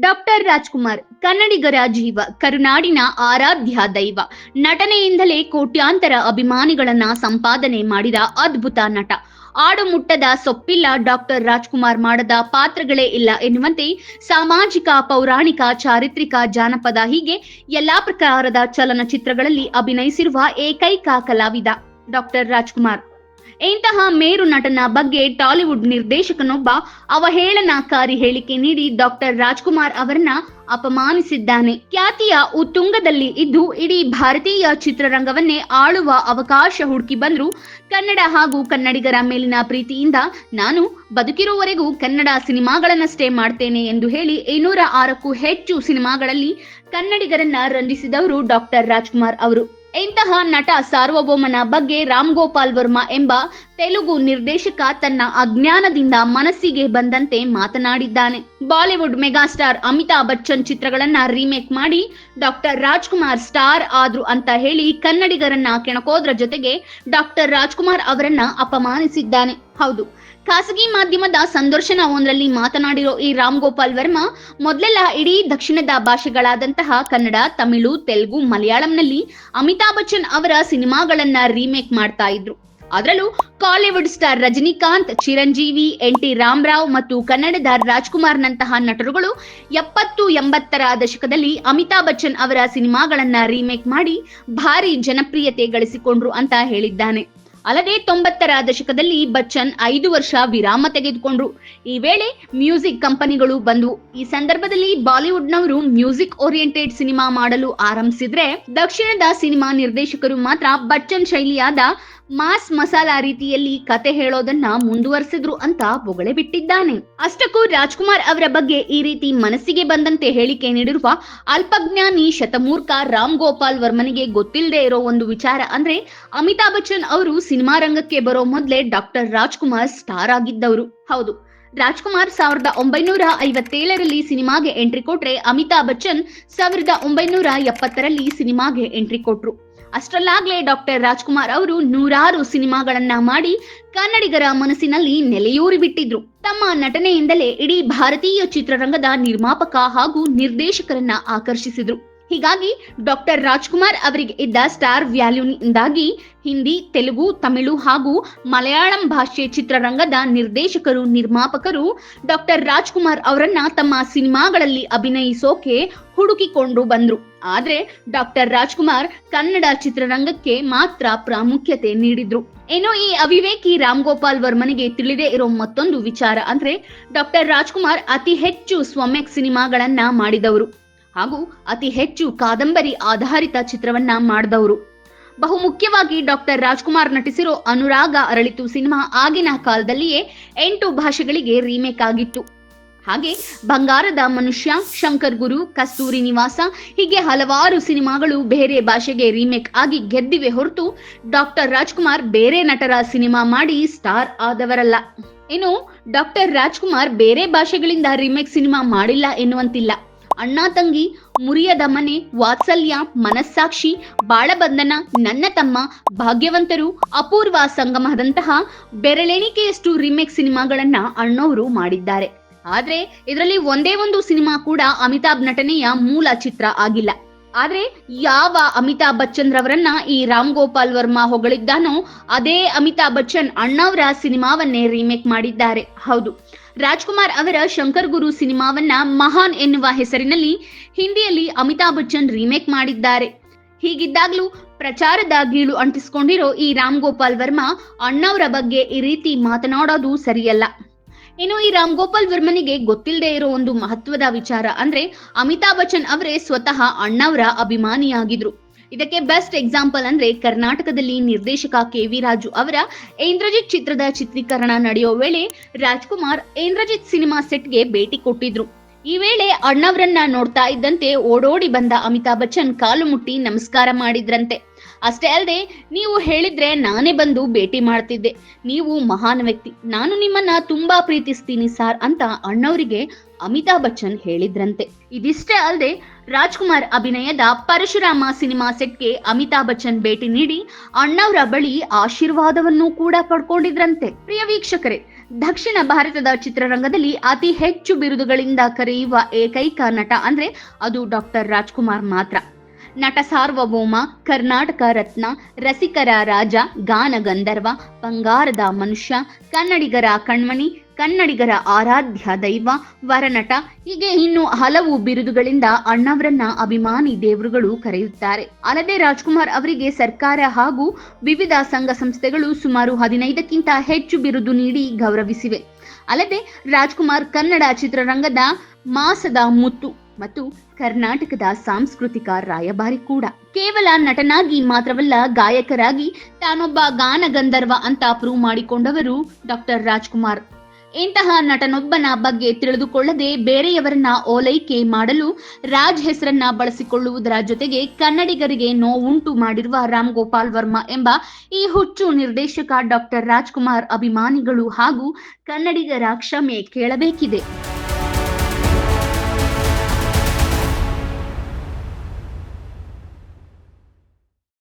Doctor Rajkumar, ಕನ್ನಡಿಗರ ಜೀವ, ಕರುನಾಡಿನ ಆರಾಧ್ಯ ದೈವ. ನಟನೆಯಿಂದಲೇ ಕೋಟ್ಯಾಂತರ ಅಭಿಮಾನಿಗಳನ್ನ ಸಂಪಾದನೆ ಮಾಡಿದ ಅದ್ಭುತ ನಟ. ಆಡು ಮುಟ್ಟದ ಸೊಪ್ಪಿಲ್ಲ ಡಾಕ್ಟರ್ ರಾಜ್ಕುಮಾರ್ ಮಾಡದ ಪಾತ್ರಗಳೇ ಇಲ್ಲ ಎನ್ನುವಂತೆ ಸಾಮಾಜಿಕ, ಪೌರಾಣಿಕ, ಚಾರಿತ್ರಿಕ ಜಾನಪದ ಹೀಗೆ ಎಲ್ಲಾ ಪ್ರಕಾರದ ಚಲನಚಿತ್ರಗಳಲ್ಲಿ ಅಭಿನಯಿಸಿರುವ ಏಕೈಕ ಕಲಾವಿದ ಡಾಕ್ಟರ್ ರಾಜ್ಕುಮಾರ್. ಇಂತಹ ಮೇರು ನಟನ ಬಗ್ಗೆ ಟಾಲಿವುಡ್ ನಿರ್ದೇಶಕನೊಬ್ಬ ಅವಹೇಳನಕಾರಿ ಹೇಳಿಕೆ ನೀಡಿ ಡಾಕ್ಟರ್ ರಾಜ್ಕುಮಾರ್ ಅವರನ್ನ ಅಪಮಾನಿಸಿದ್ದಾನೆ. ಖ್ಯಾತಿಯ ಉತ್ತುಂಗದಲ್ಲಿ ಇದ್ದು ಇಡೀ ಭಾರತೀಯ ಚಿತ್ರರಂಗವನ್ನೇ ಆಳುವ ಅವಕಾಶ ಹುಡುಕಿ ಬಂದ್ರು ಕನ್ನಡ ಹಾಗೂ ಕನ್ನಡಿಗರ ಮೇಲಿನ ಪ್ರೀತಿಯಿಂದ ನಾನು ಬದುಕಿರುವವರೆಗೂ ಕನ್ನಡ ಸಿನಿಮಾಗಳನ್ನಷ್ಟೇ ಮಾಡ್ತೇನೆ ಎಂದು ಹೇಳಿ ಇನ್ನೂರ ಆರಕ್ಕೂ ಹೆಚ್ಚು ಸಿನಿಮಾಗಳಲ್ಲಿ ಕನ್ನಡಿಗರನ್ನ ರಂಜಿಸಿದವರು ಡಾಕ್ಟರ್ ರಾಜ್ಕುಮಾರ್ ಅವರು. ಇಂತಹ ನಟ ಸಾರ್ವಭೌಮನ ಬಗ್ಗೆ ರಾಮ್ ಗೋಪಾಲ್ ವರ್ಮಾ ಎಂಬ ತೆಲುಗು ನಿರ್ದೇಶಕ ತನ್ನ ಅಜ್ಞಾನದಿಂದ ಮನಸ್ಸಿಗೆ ಬಂದಂತೆ ಮಾತನಾಡಿದ್ದಾನೆ. ಬಾಲಿವುಡ್ ಮೆಗಾಸ್ಟಾರ್ ಅಮಿತಾಬ್ ಬಚ್ಚನ್ ಚಿತ್ರಗಳನ್ನ ರೀಮೇಕ್ ಮಾಡಿ ಡಾಕ್ಟರ್ ರಾಜ್ಕುಮಾರ್ ಸ್ಟಾರ್ ಆದ್ರು ಅಂತ ಹೇಳಿ ಕನ್ನಡಿಗರನ್ನ ಕೆಣಕೋದ್ರ ಜೊತೆಗೆ ಡಾಕ್ಟರ್ ರಾಜ್ಕುಮಾರ್ ಅವರನ್ನ ಅಪಮಾನಿಸಿದ್ದಾನೆ. ಹೌದು. ಖಾಸಗಿ ಮಾಧ್ಯಮದ ಸಂದರ್ಶನ ಒಂದರಲ್ಲಿ ಮಾತನಾಡಿರೋ ಈ ರಾಮ್ ಗೋಪಾಲ್ ವರ್ಮಾ, ಮೊದಲೆಲ್ಲ ಇಡೀ ದಕ್ಷಿಣದ ಭಾಷೆಗಳಾದಂತಹ ಕನ್ನಡ, ತಮಿಳು, ತೆಲುಗು, ಮಲಯಾಳಂನಲ್ಲಿ ಅಮಿತಾಬ್ ಬಚ್ಚನ್ ಅವರ ಸಿನಿಮಾಗಳನ್ನ ರೀಮೇಕ್ ಮಾಡ್ತಾ ಇದ್ರು. ಅದರಲ್ಲೂ Kollywood star Rajinikanth, Chiranjeevi N T Ramarao ಮತ್ತು ಕನ್ನಡದ ರಾಜ್ಕುಮಾರ್ ನಂತಹ ನಟರುಗಳು ಎಪ್ಪತ್ತು ಎಂಬತ್ತರ ದಶಕದಲ್ಲಿ ಅಮಿತಾಬ್ ಬಚ್ಚನ್ ಅವರ ಸಿನಿಮಾಗಳನ್ನ ರೀಮೇಕ್ ಮಾಡಿ ಭಾರಿ ಜನಪ್ರಿಯತೆ ಗಳಿಸಿಕೊಂಡ್ರು ಅಂತ ಹೇಳಿದ್ದಾನೆ. ಅಲ್ಲದೆ ತೊಂಬತ್ತರ ದಶಕದಲ್ಲಿ ಬಚ್ಚನ್ ಐದು ವರ್ಷ ವಿರಾಮ ತೆಗೆದುಕೊಂಡ್ರು. ಈ ವೇಳೆ ಮ್ಯೂಸಿಕ್ ಕಂಪನಿಗಳು ಬಂದವು ಈ ಸಂದರ್ಭದಲ್ಲಿ ಬಾಲಿವುಡ್ನವರು ಮ್ಯೂಸಿಕ್ ಓರಿಯೆಂಟೆಡ್ ಸಿನಿಮಾ ಮಾಡಲು ಆರಂಭಿಸಿದ್ರೆ ದಕ್ಷಿಣದ ಸಿನಿಮಾ ನಿರ್ದೇಶಕರು ಮಾತ್ರ ಬಚ್ಚನ್ ಶೈಲಿಯಾದ ಮಾಸ್ ಮಸಾಲಾ ರೀತಿಯಲ್ಲಿ ಕತೆ ಹೇಳೋದನ್ನ ಮುಂದುವರೆಸಿದ್ರು ಅಂತ ಬೊಗಳೆ ಬಿಟ್ಟಿದ್ದಾನೆ. ಅಷ್ಟಕ್ಕೂ ರಾಜ್ಕುಮಾರ್ ಅವರ ಬಗ್ಗೆ ಈ ರೀತಿ ಮನಸ್ಸಿಗೆ ಬಂದಂತೆ ಹೇಳಿಕೆ ನೀಡಿರುವ ಅಲ್ಪಜ್ಞಾನಿ ಶತಮೂರ್ಖ ರಾಮ್ ಗೋಪಾಲ್ ವರ್ಮನಿಗೆ ಗೊತ್ತಿಲ್ಲದೆ ಇರೋ ಒಂದು ವಿಚಾರ ಅಂದ್ರೆ ಅಮಿತಾಬ್ ಬಚ್ಚನ್ ಅವರು ಸಿನಿಮಾ ರಂಗಕ್ಕೆ ಬರೋ ಮೊದಲೇ ಡಾಕ್ಟರ್ ರಾಜ್ಕುಮಾರ್ ಸ್ಟಾರ್ ಆಗಿದ್ದವರು. ಹೌದು. ರಾಜ್ಕುಮಾರ್ ಸಾವಿರದ ಒಂಬೈನೂರ ಐವತ್ತೇಳರಲ್ಲಿ ಸಿನಿಮಾಗೆ ಎಂಟ್ರಿ ಕೊಟ್ರೆ ಅಮಿತಾಬ್ ಬಚ್ಚನ್ ಸಾವಿರದ ಒಂಬೈನೂರ ಎಪ್ಪತ್ತರಲ್ಲಿ ಸಿನಿಮಾಗೆ ಎಂಟ್ರಿ ಕೊಟ್ರು. ಅಷ್ಟರಲ್ಲಾಗ್ಲೇ ಡಾಕ್ಟರ್ ರಾಜ್ಕುಮಾರ್ ಅವರು ನೂರಾರು ಸಿನಿಮಾಗಳನ್ನ ಮಾಡಿ ಕನ್ನಡಿಗರ ಮನಸ್ಸಿನಲ್ಲಿ ನೆಲೆಯೂರಿ ಬಿಟ್ಟಿದ್ರು ತಮ್ಮ ನಟನೆಯಿಂದಲೇ ಇಡೀ ಭಾರತೀಯ ಚಿತ್ರರಂಗದ ನಿರ್ಮಾಪಕ ಹಾಗೂ ನಿರ್ದೇಶಕರನ್ನ ಆಕರ್ಷಿಸಿದ್ರು. ಹೀಗಾಗಿ ಡಾಕ್ಟರ್ ರಾಜ್ಕುಮಾರ್ ಅವರಿಗೆ ಇದ್ದ ಸ್ಟಾರ್ ವ್ಯಾಲ್ಯೂನಿಂದಾಗಿ ಹಿಂದಿ, ತೆಲುಗು, ತಮಿಳು ಹಾಗೂ ಮಲಯಾಳಂ ಭಾಷೆ ಚಿತ್ರರಂಗದ ನಿರ್ದೇಶಕರು, ನಿರ್ಮಾಪಕರು ಡಾಕ್ಟರ್ ರಾಜ್ಕುಮಾರ್ ಅವರನ್ನ ತಮ್ಮ ಸಿನಿಮಾಗಳಲ್ಲಿ ಅಭಿನಯಿಸೋಕೆ ಹುಡುಕಿಕೊಂಡು ಬಂದ್ರು. ಆದ್ರೆ ಡಾಕ್ಟರ್ ರಾಜ್ಕುಮಾರ್ ಕನ್ನಡ ಚಿತ್ರರಂಗಕ್ಕೆ ಮಾತ್ರ ಪ್ರಾಮುಖ್ಯತೆ ನೀಡಿದ್ರು. ಏನೋ ಈ ಅವಿವೇಕಿ ರಾಮ್ ಗೋಪಾಲ್ ವರ್ಮನಿಗೆ ತಿಳಿದೇ ಇರೋ ಮತ್ತೊಂದು ವಿಚಾರ ಅಂದ್ರೆ ಡಾಕ್ಟರ್ ರಾಜ್ಕುಮಾರ್ ಅತಿ ಹೆಚ್ಚು ಸ್ವಮ್ಯಕ್ ಸಿನಿಮಾಗಳನ್ನ ಮಾಡಿದವರು. ಹಾಗೂ ಅತಿ ಹೆಚ್ಚು ಕಾದಂಬರಿ ಆಧಾರಿತ ಚಿತ್ರವನ್ನ ಮಾಡಿದವರು. ಬಹುಮುಖ್ಯವಾಗಿ ಡಾಕ್ಟರ್ ರಾಜ್ಕುಮಾರ್ ನಟಿಸಿರೋ ಅನುರಾಗ ಅರಳಿತು ಸಿನಿಮಾ ಆಗಿನ ಕಾಲದಲ್ಲಿಯೇ ಎಂಟು ಭಾಷೆಗಳಿಗೆ ರೀಮೇಕ್ ಆಗಿತ್ತು. ಹಾಗೆ ಬಂಗಾರದ ಮನುಷ್ಯ, ಶಂಕರ್ ಗುರು, ಕಸ್ತೂರಿ ನಿವಾಸ, ಹೀಗೆ ಹಲವಾರು ಸಿನಿಮಾಗಳು ಬೇರೆ ಭಾಷೆಗೆ ರೀಮೇಕ್ ಆಗಿ ಗೆದ್ದಿವೆ ಹೊರತು ಡಾಕ್ಟರ್ ರಾಜ್ಕುಮಾರ್ ಬೇರೆ ನಟರ ಸಿನಿಮಾ ಮಾಡಿ ಸ್ಟಾರ್ ಆದವರಲ್ಲ. ಇನ್ನು ಡಾಕ್ಟರ್ ರಾಜ್ಕುಮಾರ್ ಬೇರೆ ಭಾಷೆಗಳಿಂದ ರೀಮೇಕ್ ಸಿನಿಮಾ ಮಾಡಿಲ್ಲ ಎನ್ನುವಂತಿಲ್ಲ. ಅಣ್ಣ ತಂಗಿ, ಮುರಿಯದ ಮನೆ, ವಾತ್ಸಲ್ಯ, ಮನಸ್ಸಾಕ್ಷಿ, ಬಾಳಬಂಧನ, ನನ್ನ ತಮ್ಮ, ಭಾಗ್ಯವಂತರು, ಅಪೂರ್ವ ಸಂಗಮದಂತಹ ಬೆರಳೆಣಿಕೆಯಷ್ಟು ರಿಮೇಕ್ ಸಿನಿಮಾಗಳನ್ನ ಅಣ್ಣವರು ಮಾಡಿದ್ದಾರೆ. ಆದ್ರೆ ಇದರಲ್ಲಿ ಒಂದೇ ಒಂದು ಸಿನಿಮಾ ಕೂಡ ಅಮಿತಾಬ್ ನಟನೆಯ ಮೂಲ ಚಿತ್ರ ಆಗಿಲ್ಲ. ಆದ್ರೆ ಯಾವ ಅಮಿತಾಬ್ ಬಚ್ಚನ್ ರವರನ್ನ ಈ ರಾಮ್ ಗೋಪಾಲ್ ವರ್ಮಾ ಹೊಗಳಿದ್ದಾನೋ ಅದೇ ಅಮಿತಾಬ್ ಬಚ್ಚನ್ ಅಣ್ಣವರ ಸಿನಿಮಾವನ್ನೇ ರೀಮೇಕ್ ಮಾಡಿದ್ದಾರೆ. ಹೌದು. ರಾಜ್ಕುಮಾರ್ ಅವರ ಶಂಕರ್ ಗುರು ಸಿನಿಮಾವನ್ನ ಮಹಾನ್ ಎನ್ನುವ ಹೆಸರಿನಲ್ಲಿ ಹಿಂದಿಯಲ್ಲಿ ಅಮಿತಾಬ್ ಬಚ್ಚನ್ ರೀಮೇಕ್ ಮಾಡಿದ್ದಾರೆ. ಹೀಗಿದ್ದಾಗ್ಲೂ ಪ್ರಚಾರದ ಗೀಳು ಅಂಟಿಸ್ಕೊಂಡಿರೋ ಈ ರಾಮ್ ಗೋಪಾಲ್ ವರ್ಮಾ ಅಣ್ಣವರ ಬಗ್ಗೆ ಈ ರೀತಿ ಮಾತನಾಡೋದು ಸರಿಯಲ್ಲ. ಇನ್ನು ಈ ರಾಮ್ ಗೋಪಾಲ್ ವರ್ಮನಿಗೆ ಗೊತ್ತಿಲ್ಲದೆ ಇರೋ ಒಂದು ಮಹತ್ವದ ವಿಚಾರ ಅಂದ್ರೆ ಅಮಿತಾಬ್ ಬಚ್ಚನ್ ಅವರೇ ಸ್ವತಃ ಅಣ್ಣವರ ಅಭಿಮಾನಿಯಾಗಿದ್ರು. ಇದಕ್ಕೆ ಬೆಸ್ಟ್ ಎಕ್ಸಾಂಪಲ್ ಅಂದ್ರೆ ಕರ್ನಾಟಕದಲ್ಲಿ ನಿರ್ದೇಶಕ ಕೆ ವಿ ರಾಜು ಅವರ ಇಂದ್ರಜಿತ್ ಚಿತ್ರದ ಚಿತ್ರೀಕರಣ ನಡೆಯೋ ವೇಳೆ ರಾಜ್ಕುಮಾರ್ ಇಂದ್ರಜಿತ್ ಸಿನಿಮಾ ಸೆಟ್ಗೆ ಭೇಟಿ ಕೊಟ್ಟಿದ್ರು. ಈ ವೇಳೆ ಅಣ್ಣವರನ್ನ ನೋಡ್ತಾ ಇದ್ದಂತೆ ಓಡೋಡಿ ಬಂದ ಅಮಿತಾಬ್ ಬಚ್ಚನ್ ಕಾಲು ಮುಟ್ಟಿ ನಮಸ್ಕಾರ ಮಾಡಿದ್ರಂತೆ. ಅಷ್ಟೇ ಅಲ್ಲದೆ ನೀವು ಹೇಳಿದ್ರೆ ನಾನೇ ಬಂದು ಭೇಟಿ ಮಾಡ್ತಿದ್ದೆ. ನೀವು ಮಹಾನ್ ವ್ಯಕ್ತಿ. ನಾನು ನಿಮ್ಮನ್ನ ತುಂಬಾ ಪ್ರೀತಿಸ್ತೀನಿ ಸಾರ್ ಅಂತ ಅಣ್ಣವರಿಗೆ ಅಮಿತಾಬ್ ಬಚ್ಚನ್ ಹೇಳಿದ್ರಂತೆ. ಇದಿಷ್ಟೇ ಅಲ್ಲದೆ ರಾಜ್ಕುಮಾರ್ ಅಭಿನಯದ ಪರಶುರಾಮ ಸಿನಿಮಾ ಸೆಟ್ಗೆ ಅಮಿತಾಬ್ ಬಚ್ಚನ್ ಭೇಟಿ ನೀಡಿ ಅಣ್ಣವರ ಬಳಿ ಆಶೀರ್ವಾದವನ್ನು ಕೂಡ ಪಡ್ಕೊಂಡಿದ್ರಂತೆ. ಪ್ರಿಯ ವೀಕ್ಷಕರೇ, ದಕ್ಷಿಣ ಭಾರತದ ಚಿತ್ರರಂಗದಲ್ಲಿ ಅತಿ ಹೆಚ್ಚು ಬಿರುದುಗಳಿಂದ ಕರೆಯುವ ಏಕೈಕ ನಟ ಅಂದ್ರೆ ಅದು ಡಾಕ್ಟರ್ ರಾಜ್ಕುಮಾರ್ ಮಾತ್ರ. ನಟ ಸಾರ್ವಭೌಮ, ಕರ್ನಾಟಕ ರತ್ನ, ರಸಿಕರ ರಾಜ, ಗಾನ ಗಂಧರ್ವ, ಬಂಗಾರದ ಮನುಷ್ಯ, ಕನ್ನಡಿಗರ ಕಣ್ಮಣಿ, ಕನ್ನಡಿಗರ ಆರಾಧ್ಯ ದೈವ, ವರನಟ, ಹೀಗೆ ಇನ್ನು ಹಲವು ಬಿರುದುಗಳಿಂದ ಅಣ್ಣವರನ್ನ ಅಭಿಮಾನಿ ದೇವರುಗಳು ಕರೆಯುತ್ತಾರೆ. ಅಲ್ಲದೆ ರಾಜ್ಕುಮಾರ್ ಅವರಿಗೆ ಸರ್ಕಾರ ಹಾಗೂ ವಿವಿಧ ಸಂಘ ಸಂಸ್ಥೆಗಳು ಸುಮಾರು ಹದಿನೈದಕ್ಕಿಂತ ಹೆಚ್ಚು ಬಿರುದು ನೀಡಿ ಗೌರವಿಸಿವೆ. ಅಲ್ಲದೆ ರಾಜ್ಕುಮಾರ್ ಕನ್ನಡ ಚಿತ್ರರಂಗದ ಮಾಸದ ಮುತ್ತು ಮತ್ತು ಕರ್ನಾಟಕದ ಸಾಂಸ್ಕೃತಿಕ ರಾಯಭಾರಿ ಕೂಡ. ಕೇವಲ ನಟನಾಗಿ ಮಾತ್ರವಲ್ಲ, ಗಾಯಕರಾಗಿ ತಾನೊಬ್ಬ ಗಾನ ಗಂಧರ್ವ ಅಂತ ಪ್ರೂವ್ ಮಾಡಿಕೊಂಡವರು ಡಾಕ್ಟರ್ ರಾಜ್ಕುಮಾರ್. ಇಂತಹ ನಟನೊಬ್ಬನ ಬಗ್ಗೆ ತಿಳಿದುಕೊಳ್ಳದೆ ಬೇರೆಯವರನ್ನ ಓಲೈಕೆ ಮಾಡಲು ರಾಜ್ ಹೆಸರನ್ನ ಬಳಸಿಕೊಳ್ಳುವುದರ ಜೊತೆಗೆ ಕನ್ನಡಿಗರಿಗೆ ನೋವುಂಟು ಮಾಡಿರುವ ರಾಮ್ ಗೋಪಾಲ್ ವರ್ಮಾ ಎಂಬ ಈ ಹುಚ್ಚು ನಿರ್ದೇಶಕ ಡಾಕ್ಟರ್ ರಾಜ್ಕುಮಾರ್ ಅಭಿಮಾನಿಗಳು ಹಾಗೂ ಕನ್ನಡಿಗರ ಕ್ಷಮೆ ಕೇಳಬೇಕಿದೆ.